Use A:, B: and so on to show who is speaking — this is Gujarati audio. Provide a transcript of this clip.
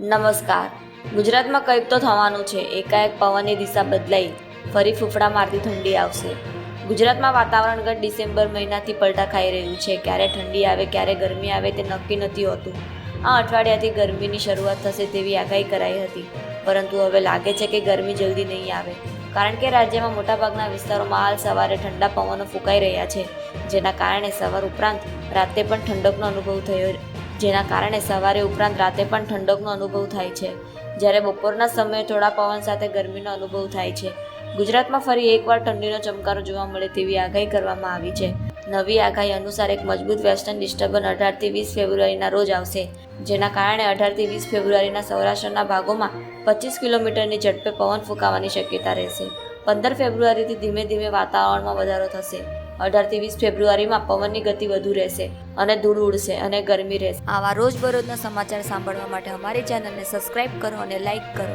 A: નમસ્કાર. ગુજરાતમાં કંઈક તો થવાનું છે. એકાએક પવનની દિશા બદલાઈ. ફરી ફૂફડા મારતી ઠંડી આવશે. ગુજરાતમાં વાતાવરણ ગત ડિસેમ્બર મહિનાથી પલટા ખાઈ રહ્યું છે. ક્યારે ઠંડી આવે, ક્યારે ગરમી આવે તે નક્કી નથી હોતું. આ અઠવાડિયાથી ગરમીની શરૂઆત થશે તેવી આગાહી કરાઈ હતી. પરંતુ હવે લાગે છે કે ગરમી જલ્દી નહીં આવે. કારણ કે રાજ્યમાં મોટાભાગના વિસ્તારોમાં હાલ સવારે ઠંડા પવનો ફૂંકાઈ રહ્યા છે. જેના કારણે સવાર ઉપરાંત રાતે પણ ઠંડકનો અનુભવ થયો જેના કારણે સવારે ઉપરાંત રાતે પણ ઠંડકનો અનુભવ થાય છે. જ્યારે બપોરના સમયે થોડા પવન સાથે ગરમીનો અનુભવ થાય છે. ગુજરાતમાં ફરી એકવાર ઠંડીનો ચમકારો જોવા મળે તેવી આગાહી કરવામાં આવી છે. નવી આગાહી અનુસાર એક મજબૂત વેસ્ટર્ન ડિસ્ટર્બન્સ અઢારથી વીસ ફેબ્રુઆરીના રોજ આવશે, જેના કારણે અઢારથી વીસ ફેબ્રુઆરીના સૌરાષ્ટ્રના ભાગોમાં પચીસ કિલોમીટરની ઝડપે પવન ફૂંકાવાની શક્યતા રહેશે. પંદર ફેબ્રુઆરીથી ધીમે ધીમે વાતાવરણમાં વધારો થશે. અઢારથી વીસ ફેબ્રુઆરીમાં પવનની ગતિ વધુ રહેશે અને ધૂળ ઉડશે અને ગરમી રહેશે. આવા રોજબરોજના સમાચાર સાંભળવા માટે અમારી ચેનલને સબસ્ક્રાઇબ કરો અને લાઇક કરો.